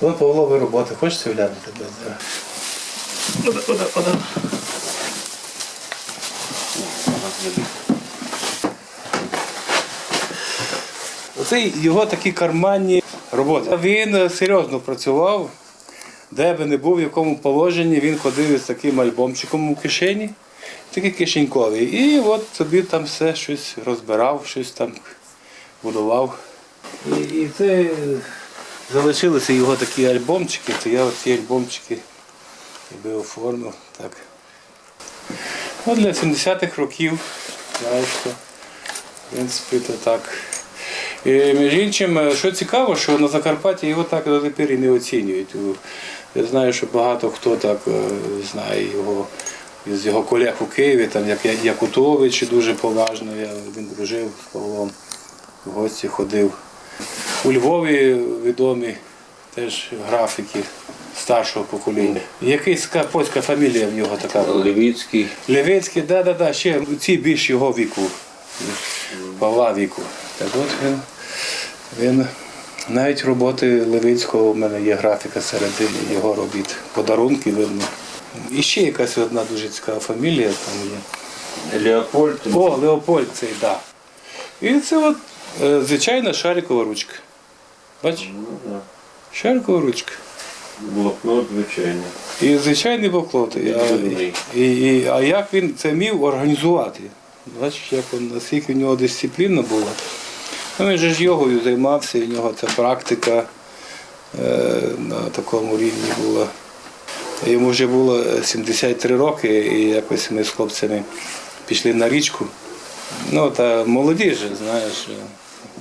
Вон Павлової роботи, хочете глянути без зараз? Ода, ода, ода. Оце його такі карманні роботи. Він е, серйозно працював, де би не був, в якому положенні, він ходив із таким альбомчиком у кишені, такий кишеньковий. І от собі там все щось розбирав, щось там будував. І, і це залишилися його такі альбомчики, то я ці альбомчики якби оформив. Так. Ну, для 70-х років, знаєш, що, в принципі, то так. І, між іншим, е, що цікаво, що на Закарпатті його так до тепер і не оцінюють. Я знаю, що багато хто так е, знає його з його колег у Києві, там як Якутович дуже поважно, я, він дружив з Павлом, в гості ходив. У Львові відомі теж графіки старшого покоління. Якась польська фамілія в нього така була. Левіцький. Левецький, да, да, да, ще ці більш його віку, Павла віку. Так от він, він навіть роботи Левицького, у мене є графіка серед його робіт. Подарунки видно. І ще якась одна дуже цікава фамілія там є. Леопольд. О, Леопольд цей, так. Да. І це от звичайна шарикова ручка. Бачиш? Ну, да. Шарикова ручка. Блокнот, звичайно. І звичайний блокнот. І, а, і, і, а як він це міг організувати? Бачиш, як він, наскільки в нього дисципліна була. Ну, він же ж йогою займався, і в нього ця практика е, на такому рівні була. Йому вже було 73 роки, і якось ми з хлопцями пішли на річку. Ну, та молоді ж, знаєш.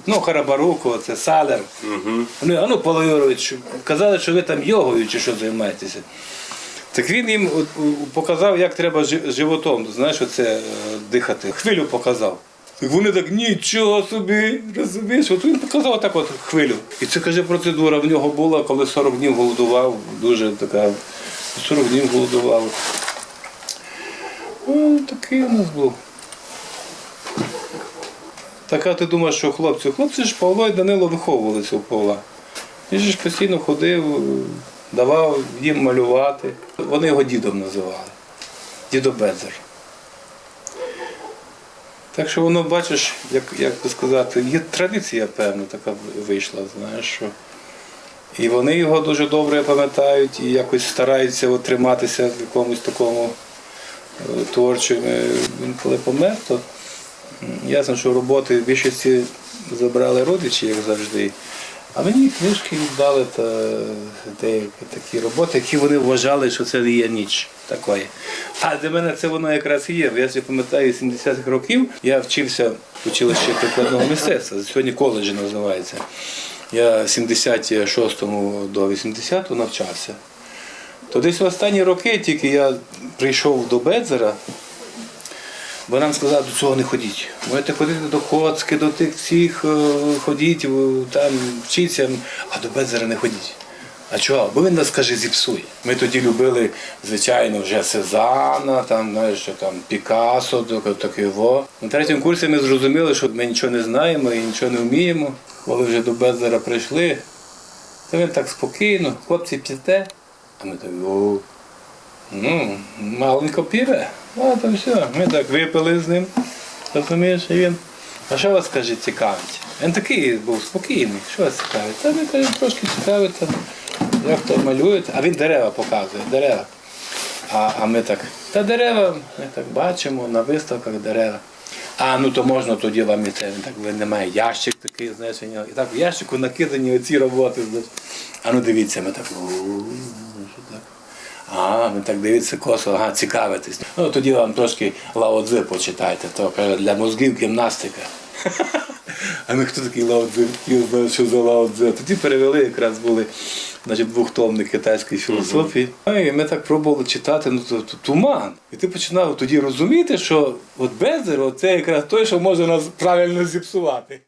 Ну, Харабаруко, це Салер. Угу. Вони, а ну, Павло Юрович, казали, що ви там йогою чи що займаєтеся. Так він їм показав, як треба животом, знаєш, оце е, дихати. Хвилю показав. Так вони так нічого собі, розумієш? От він показав так от хвилю. І це каже, процедура в нього була, коли 40 днів голодував, дуже така, 40 днів голодував. Ну, такий у нас був. Така ти думаєш, що хлопці? Хлопці ж Павло і Данило виховували цього Павла. Він ж постійно ходив, давав їм малювати. Вони його дідом називали. Дідо Бедзер. Так що воно, бачиш, як, як би сказати, є традиція, певна, така вийшла, знаєш. що. І вони його дуже добре пам'ятають і якось стараються от триматися в якомусь такому е, творчому. Він коли помер, то ясно, що роботи в більшості забрали родичі, як завжди. А мені книжки віддали та деякі такі роботи, які вони вважали, що це є ніч такої. А для мене це воно якраз і є. Я ще пам'ятаю 70-х років. Я вчився в училищі прикладного мистецтва. Сьогодні коледж називається. Я 76-му до 80-го навчався. То десь в останні роки тільки я прийшов до Бедзера, бо нам сказали, до цього не ходіть. Можете ходити до Коцки, до тих всіх, е, ходіть, там вчіться, а до Бедзера не ходіть. А чого? Бо він нас каже, зіпсує. Ми тоді любили, звичайно, вже Сезана, там, знаєш, що там Пікассо, таке- во. На третьому курсі ми зрозуміли, що ми нічого не знаємо і нічого не вміємо. Коли вже до Бедзера прийшли, то він так спокійно, хлопці п'єте, а ми так, о, ну, маленько піве. А то все. Ми так випили з ним. Розумієш, і він. А що вас каже, цікавить? Він такий був спокійний. Що вас цікавить? Та він каже, трошки цікавить, як то малюють, а він дерева показує, дерева. А, а ми так, та дерева, ми так бачимо на виставках дерева. А ну то можна тоді вам і це. Він так він немає ящик такий, знаєш, і так в ящику накидані оці роботи. Знаєш. А ну дивіться, ми так. «О, так? Дивіться косо, ага, цікавитесь. Ну тоді вам трошки Лао Цзи почитайте, то каже, для мозгів гімнастика. А ми хто такий Лао Цзи? Я знаю, що за Лао Цзи. Тоді перевели, якраз були значить, двохтомник китайської філософії. Ну, І ми так пробували читати, ну то, то туман. І ти починав тоді розуміти, що от Безер, це якраз той, що може нас правильно зіпсувати.